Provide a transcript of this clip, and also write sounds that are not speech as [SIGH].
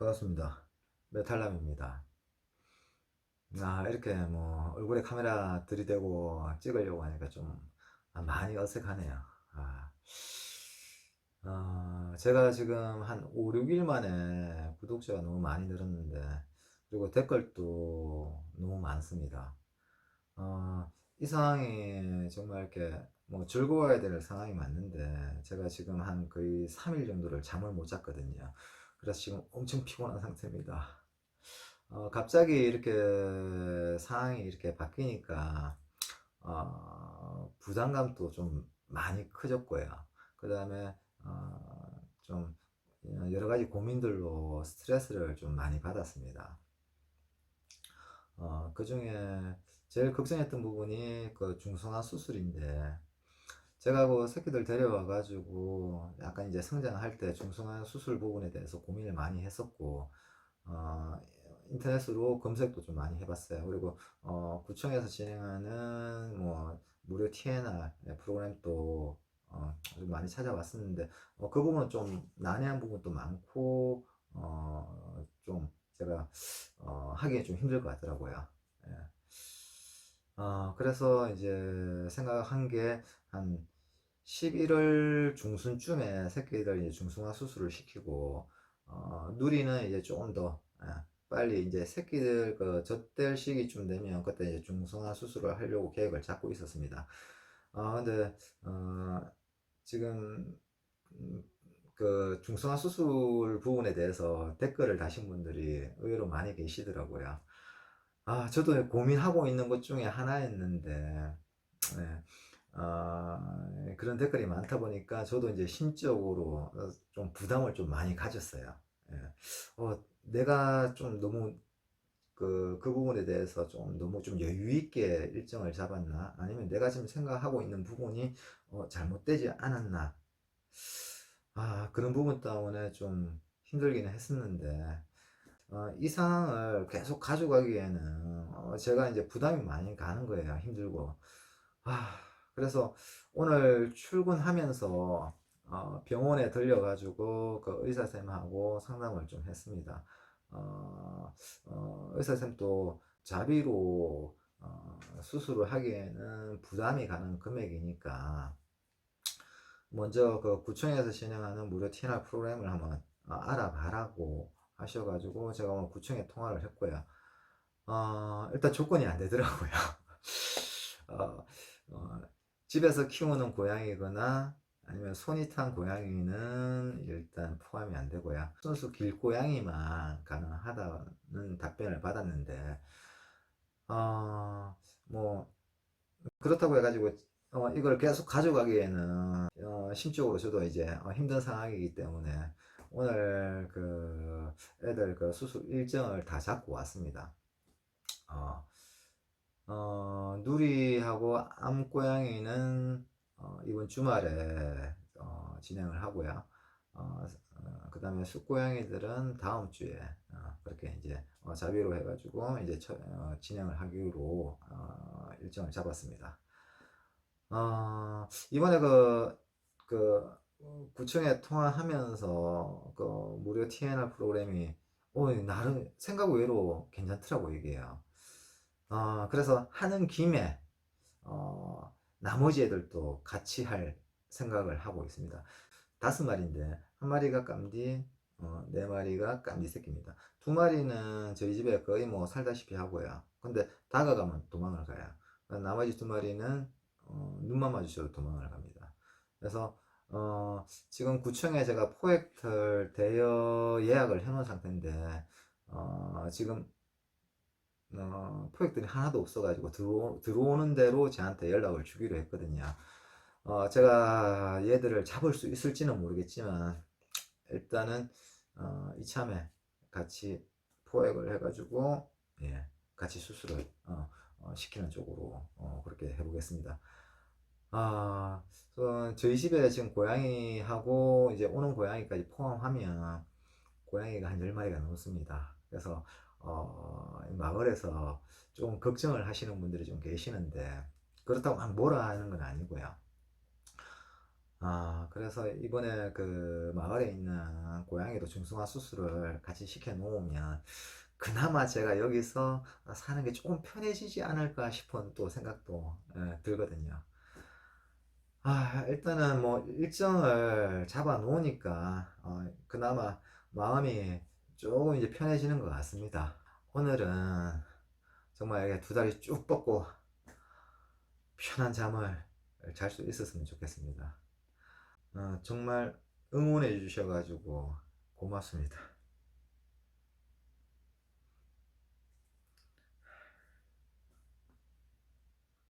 반갑습니다. 메탈남입니다. 아, 이렇게 뭐 얼굴에 카메라 들이대고 찍으려고 하니까 좀 아, 많이 어색하네요. 아, 어, 제가 지금 한 5, 6일 만에 구독자가 너무 많이 늘었는데, 그리고 댓글도 너무 많습니다. 어, 이 상황이 정말 이렇게 뭐 즐거워야 될 상황이 맞는데, 제가 지금 한 거의 3일 정도를 잠을 못 잤거든요. 그래서 지금 엄청 피곤한 상태입니다. 어, 갑자기 이렇게 상황이 이렇게 바뀌니까 어, 부담감도 좀 많이 커졌고요. 그 다음에 어, 좀 여러 가지 고민들로 스트레스를 좀 많이 받았습니다. 어, 그 중에 제일 걱정했던 부분이 그 중성화 수술인데 제가 그 새끼들 데려와 가지고 약간 이제 성장할 때 중성화 수술 부분에 대해서 고민을 많이 했었고 어, 인터넷으로 검색도 좀 많이 해봤어요. 그리고 어, 구청에서 진행하는 뭐 무료 TNR 프로그램도 어, 좀 많이 찾아봤었는데 어, 그 부분은 좀 난해한 부분도 많고 어, 좀 제가 어, 하기에 좀 힘들 것 같더라고요. 예. 어, 그래서 이제 생각한 게한 11월 중순쯤에 새끼들 이제 중성화 수술을 시키고 어, 누리는 이제 조금 더 예, 빨리 이제 새끼들 그 젖될 시기쯤 되면 그때 이제 중성화 수술을 하려고 계획을 잡고 있었습니다. 아 근데 어, 지금 음, 그 중성화 수술 부분에 대해서 댓글을 다신 분들이 의외로 많이 계시더라고요. 아 저도 고민하고 있는 것 중에 하나였는데 네. 어, 그런 댓글이 많다 보니까 저도 이제 심적으로 좀 부담을 좀 많이 가졌어요. 예. 어, 내가 좀 너무 그, 그 부분에 대해서 좀 너무 좀 여유 있게 일정을 잡았나? 아니면 내가 지금 생각하고 있는 부분이 어, 잘못되지 않았나? 아, 그런 부분 때문에 좀 힘들기는 했었는데, 어, 이 상황을 계속 가져가기에는 어, 제가 이제 부담이 많이 가는 거예요. 힘들고. 아, 그래서 오늘 출근하면서 어, 병원에 들려가지고 그 의사쌤하고 상담을 좀 했습니다. 어, 어, 의사쌤도 자비로 어, 수술을 하기에는 부담이 가는 금액이니까 먼저 그 구청에서 진행하는 무료 TNR 프로그램을 한번 어, 알아봐라고 하셔가지고 제가 오늘 구청에 통화를 했고요. 어, 일단 조건이 안 되더라고요. [LAUGHS] 어, 어, 집에서 키우는 고양이거나 아니면 손이 탄 고양이는 일단 포함이 안 되고요. 순수 길고양이만 가능하다는 답변을 받았는데, 어, 뭐, 그렇다고 해가지고, 어, 이걸 계속 가져가기에는, 어, 심적으로 저도 이제 어, 힘든 상황이기 때문에, 오늘 그 애들 그 수술 일정을 다 잡고 왔습니다. 어, 어, 누리하고 암고양이는 어, 이번 주말에 어, 진행을 하고요. 어, 그 다음에 숫고양이들은 다음 주에 어, 그렇게 이제 어, 자비로 해가지고 이제 처, 어, 진행을 하기로 어, 일정을 잡았습니다. 어, 이번에 그, 그 구청에 통화하면서 그 무료 TNR 프로그램이 어, 나름 생각 외로 괜찮더라고 이게요. 어, 그래서 하는 김에 어, 나머지 애들도 같이 할 생각을 하고 있습니다. 다섯 마리인데 한 마리가 깜디, 어, 네 마리가 깜디 새끼입니다. 두 마리는 저희 집에 거의 뭐 살다시피 하고요. 근데 다가가면 도망을 가요. 나머지 두 마리는 어, 눈만 마주쳐도 도망을 갑니다. 그래서 어, 지금 구청에 제가 포획틀 대여 예약을 해놓은 상태인데 어, 지금 어, 포획들이 하나도 없어가지고 들어오, 들어오는 대로 저한테 연락을 주기로 했거든요. 어, 제가 얘들을 잡을 수 있을지는 모르겠지만 일단은 어, 이참에 같이 포획을 해가지고 예, 같이 수술을 어, 어, 시키는 쪽으로 어, 그렇게 해보겠습니다. 아, 어, 저희 집에 지금 고양이하고 이제 오는 고양이까지 포함하면 고양이가 한 10마리가 넘습니다. 그래서 어, 마을에서 좀 걱정을 하시는 분들이 좀 계시는데 그렇다고 막 뭐라 하는 건 아니고요. 아, 그래서 이번에 그 마을에 있는 고양이도 중성화 수술을 같이 시켜 놓으면 그나마 제가 여기서 사는 게 조금 편해지지 않을까 싶은 또 생각도 예, 들거든요. 아, 일단은 뭐 일정을 잡아 놓으니까 어, 그나마 마음이 조금 이제 편해지는 것 같습니다. 오늘은 정말 두 다리 쭉 뻗고 편한 잠을 잘 수 있었으면 좋겠습니다. 어, 정말 응원해 주셔가지고 고맙습니다.